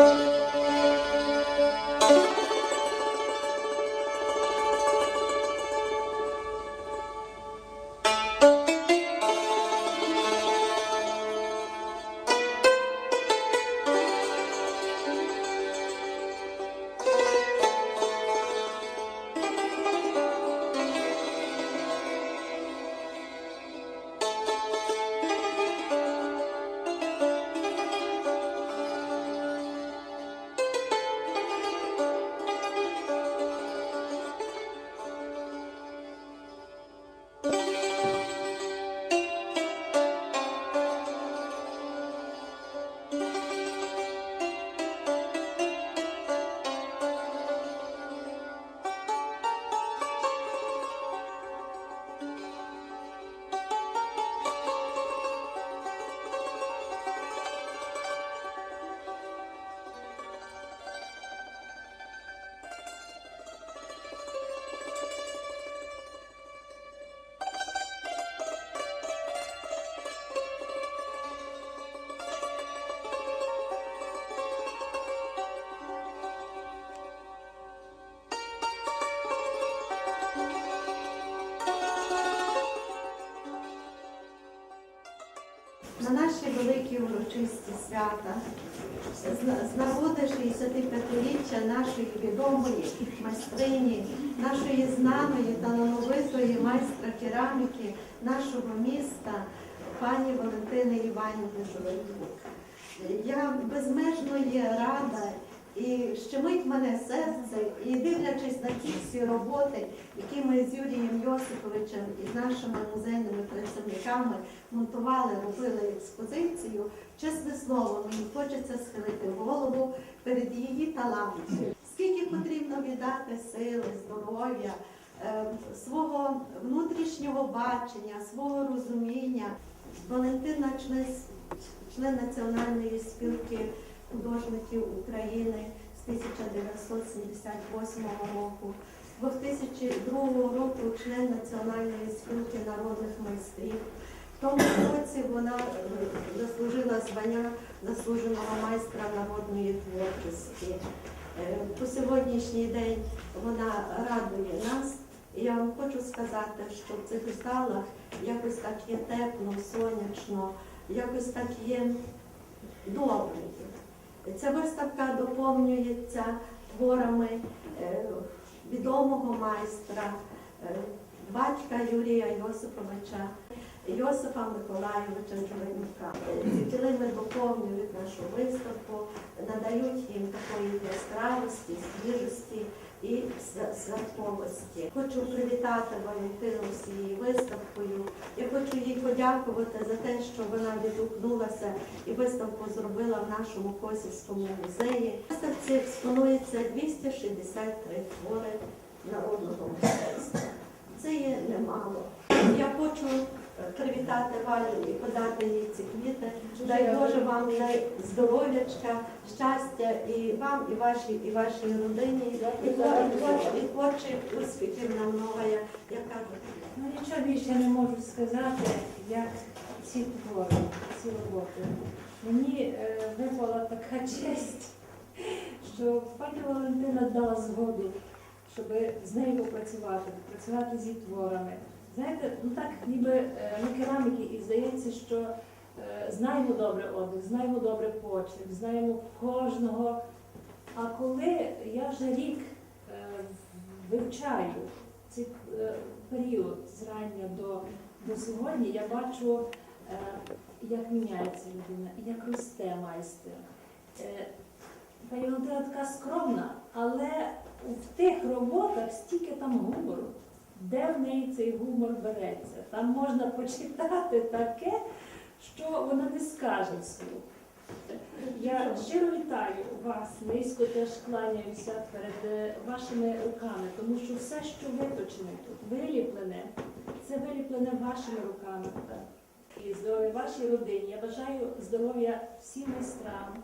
На наші великі урочисті свята з- нагоди 65-річчя нашої відомої майстрині, нашої знаної талановитої майстра кераміки нашого міста, пані Валентини Іванівни Жолобюк. Я безмежно є рада і щемить мене серце, і дивлячись на ті всі роботи, які ми з Юрієм Йосиповичем і нашими музейними працівниками монтували, робили експозицію. Чесне слово, мені хочеться схилити голову перед її талантом. Скільки потрібно віддати сили, здоров'я, е, свого внутрішнього бачення, свого розуміння. Валентина член Національної спілки художників України з 1978 року. З 2002 року член Національної спілки народних майстрів. В тому році вона е, заслужила звання заслуженого майстра народної творчості. Е, По сьогоднішній день вона радує нас. Я вам хочу сказати, що в цих залах якось так є тепло, сонячно, якось так є добре. Ця виставка доповнюється творами е, відомого майстра, е, батька Юрія Йосиповича, Йосипа Миколайовича Зеленюка. Ці доповнюють нашу виставку, надають їм такої яскравості, свіжості і свя- святковості. Хочу привітати Валентину з цією виставкою. Я хочу їй подякувати за те, що вона відгукнулася і виставку зробила в нашому Косівському музеї. В виставці експонується 263 твори народного мистецтва. Це є немало. Я хочу привітати Валю і подати їй ці квіти. Дай Боже вам здоров'ячка, щастя і вам, і вашій, і вашій родині, і і твор- і творчих успіхів на многое, як кажуть. Ну нічого більше не можу сказати, як ці твори, ці роботи. Мені е, випала така честь, що пані Валентина дала згоду, щоб з нею попрацювати, попрацювати зі творами. Знаєте, ну так ніби е, ми кераміки, і здається, що е, знаємо добре одяг, знаємо добре почерк, знаємо кожного. А коли я вже рік е, вивчаю цей період зрання до, до сьогодні, я бачу, як міняється людина, як росте майстер. Пані Валентина така скромна, але в тих роботах стільки там гумору. Де в неї цей гумор береться? Там можна почитати таке, що вона не скаже вслух. Я щиро вітаю вас, низько теж кланяюся перед е, вашими руками, тому що все, що виточене тут, виліплене, це виліплене вашими руками. І здоров'я вашій родині. Я бажаю здоров'я всім майстрам,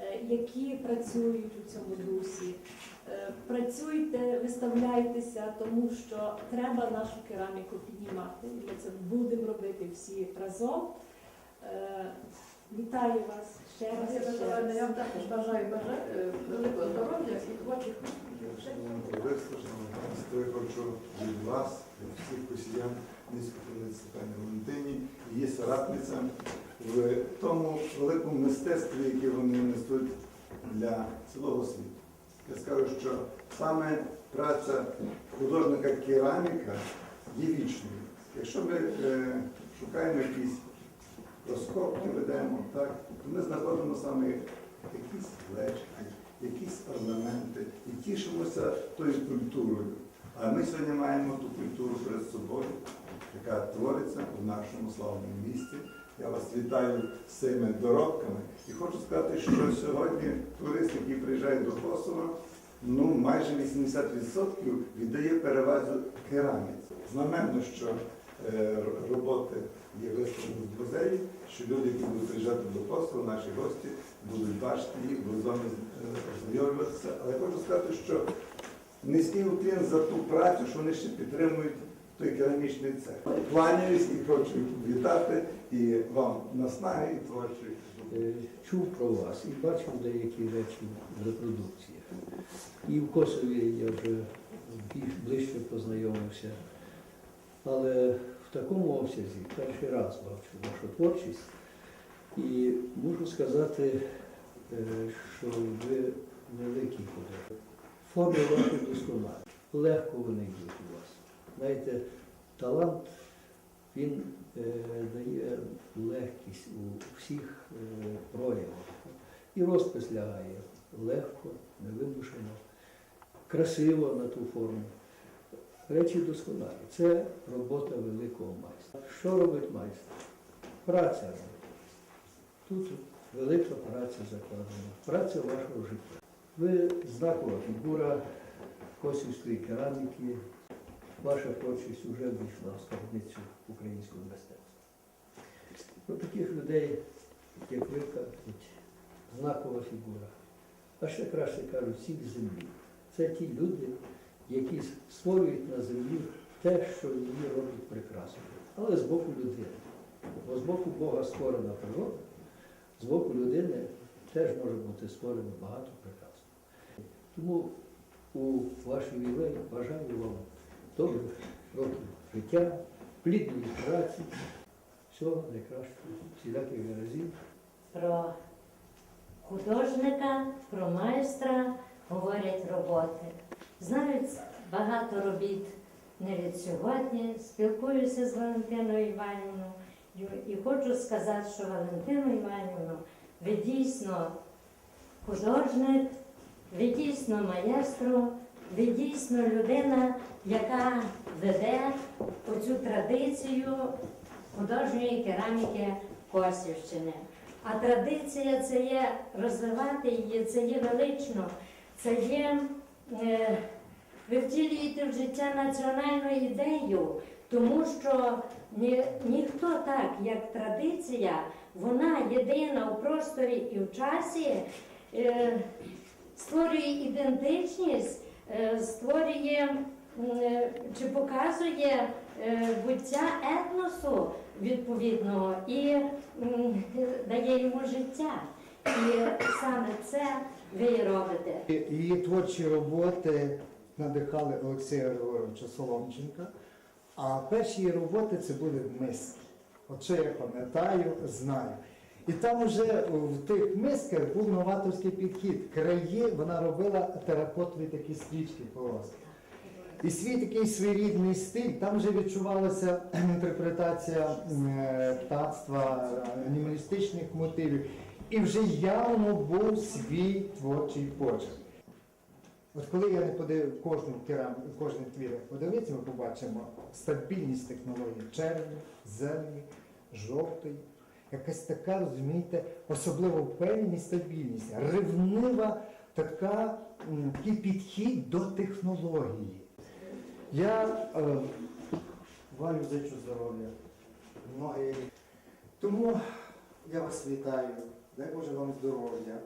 е, які працюють у цьому дусі. Е, Працюйте, виставляйтеся, тому що треба нашу кераміку піднімати. Ми це будемо робити всі разом. Е, Вітаю вас ще раз. Ще я вам також бажаю бажа- е, великого здоров'я і творчих я хочу від вас, від всіх посіян низько пані Валентині, її соратницям в тому великому мистецтві, яке вони несуть для цілого світу. Я скажу, що саме праця художника кераміка є вічною. Якщо ми е, шукаємо якісь розкопки, ведемо, так, то ми знаходимо саме якісь лечки, якісь орнаменти і тішимося тою культурою. А ми сьогодні маємо ту культуру перед собою, яка твориться в нашому славному місті. Я вас вітаю з цими доробками і хочу сказати, що сьогодні турист, який приїжджає до Косова, ну майже 80% віддає перевагу кераміці. Знаменно, що е, роботи є виставлені в музеї, що люди, які будуть приїжджати до Косова, наші гості, будуть бачити їх, будуть з вами е, ознайомлюватися. Але хочу сказати, що низький уклін за ту працю, що вони ще підтримують той керамічний цех. Кланяюсь і хочу вітати і вам наснаги і творчої. Е, чув про вас і бачив деякі речі в репродукціях. І в Косові я вже ближче познайомився. Але в такому обсязі перший раз бачу вашу творчість. І можу сказати, е, що ви великий художник. Форми ваші досконалі. Легко вони йдуть у вас. Знаєте, талант він е, дає легкість у всіх е, проявах. І розпис лягає легко, невимушено, красиво на ту форму. Речі досконалі. Це робота великого майстра. Що робить майстер? Праця робить. Тут велика праця закладена, праця вашого життя. Ви знакова фігура косівської кераміки, ваша творчість вже війшла в скарбницю українського мистецтва. Про таких людей, як ви кажуть, знакова фігура. А ще краще кажуть, всіх землі. Це ті люди, які створюють на землі те, що її робить прекрасною. Але з боку людини. Бо з боку Бога створена природа, з боку людини теж може бути створено багато прекрасного. Тому у вашій ювілеї бажаю вам добрих років життя, плідної праці, всього найкращого, всіляких разів. Про художника, про майстра говорять роботи. Знають багато робіт не від сьогодні. Спілкуюся з Валентиною Іванівною і хочу сказати, що Валентину Іванівну, ви дійсно художник, ви дійсно маестро, ви дійсно людина, яка веде оцю традицію художньої кераміки Косівщини. А традиція це є розвивати її, це є велично, це є е, ви втілюєте в життя національну ідею, тому що ні, ніхто так, як традиція, вона єдина у просторі і в часі, е, створює ідентичність, створює е, чи показує е, буття етносу відповідного і дає йому життя. І саме це ви робите. Її творчі роботи надихали Олексія Григоровича Соломченка, а перші її роботи це були миски. От що я пам'ятаю, знаю. І там вже в тих мисках був новаторський підхід. Краї вона робила теракотові такі стрічки полоски. І свій такий своєрідний стиль, там вже відчувалася інтерпретація е, птацтва, анімалістичних мотивів. І вже явно був свій творчий почерк. От коли я не подив кожну керам, кожен твір подивитися, ми побачимо стабільність технології червоної, зеленої, жовтої. Якась така, розумієте, особливо впевненість, стабільність, ревнива така, такий підхід до технології. Я е, Валю зичу здоров'я. Ну, і тому я вас вітаю. Дай Боже вам здоров'я.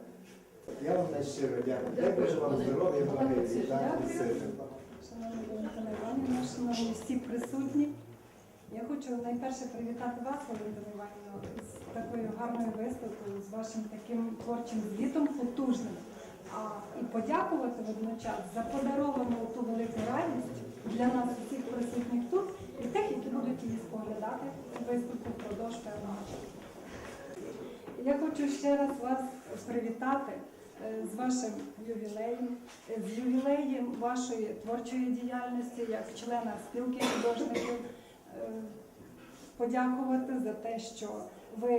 Я вам найщиро дякую. Дай Боже вам здоров'я, вони вітаю. Шановні Іванівна, всі присутні. Я хочу найперше привітати вас, Валентина Іванівна, з такою гарною виставкою, з вашим таким творчим звітом потужним. А, і подякувати водночас за подаровану ту велику радість для нас, усіх присутніх тут, і тих, які будуть її споглядати виставку впродовж певного часу. Я хочу ще раз вас привітати е, з вашим ювілеєм, е, з ювілеєм вашої творчої діяльності як члена спілки художників. Е, Подякувати за те, що ви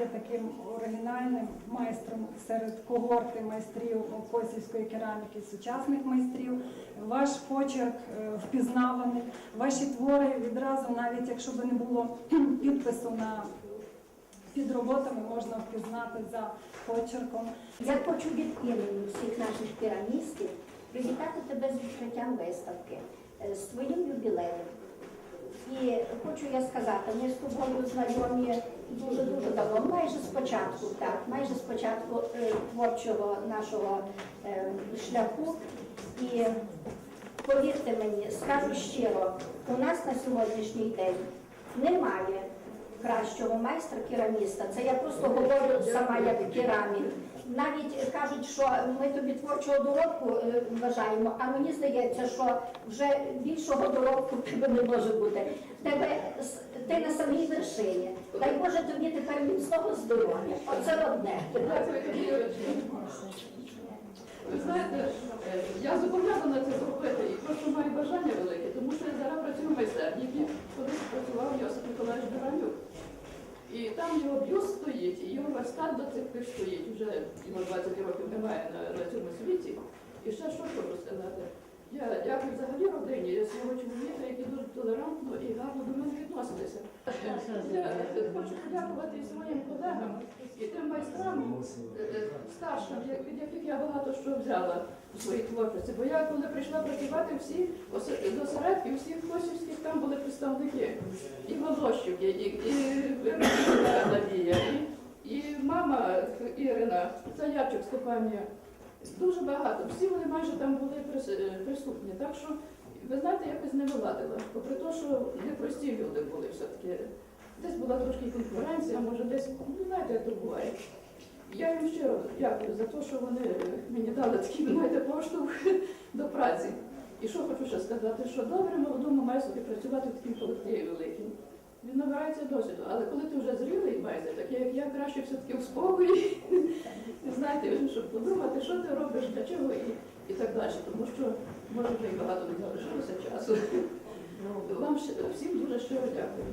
є таким оригінальним майстром серед когорти майстрів косівської кераміки, сучасних майстрів. Ваш почерк е, впізнаваний, ваші твори відразу, навіть якщо би не було підпису на під роботами, можна впізнати за почерком. Я хочу від імені всіх наших піаністів привітати тебе з відкриттям виставки, е, з твоїм юбілеєм. І хочу я сказати, ми з тобою знайомі дуже-дуже давно, майже спочатку, так, майже спочатку е, творчого нашого е, шляху. І повірте мені, скажу щиро, у нас на сьогоднішній день немає кращого майстра кераміста. Це я просто говорю сама як керамік. Навіть кажуть, що ми тобі творчого доробку е, вважаємо, а мені здається, що вже більшого доробку тебе не може бути. Тебе ти на самій вершині. Дай Боже тобі тепер міцного здоров'я. Оце одне. Ви знаєте, е, я зобов'язана це зробити і просто маю бажання велике, тому що я зараз працюю в майстерні, в якій колись працював Йосип Миколаївич Баранюк. І там його бюст стоїть, і його верстат до цих пір стоїть. Вже йому 20 років немає на, на цьому світі. І ще що хочу сказати. Я дякую взагалі родині, я свого чоловіка, які дуже толерантно і гарно до мене відносилися. Я хочу подякувати і своїм колегам і тим майстрам е, е, старшим, від яких я багато що взяла у своїй творчості. Бо я коли прийшла працювати всі до середки, всіх косівських там були представники. І Волощів є, і, і Надія, і, і мама Ірина, це Заячок Степанія. Дуже багато. Всі вони майже там були е, присутні. Так що, ви знаєте, якось не виладила. Попри те, що непрості люди були все-таки. Десь була трошки конкуренція, може десь, ну знаєте. Я їм щиро дякую за те, що вони мені дали такий, знаєте, поштовх до праці. І що хочу ще сказати, що добре молодому майстрі працювати в такому колективі великому. Він набирається досвіду, але коли ти вже зрілий майстер, так як я краще все-таки в спокої, знаєте, щоб подумати, що ти робиш, для чого і, і так далі. Тому що може вже і багато не залишилося часу. Вам ще- всім дуже щиро дякую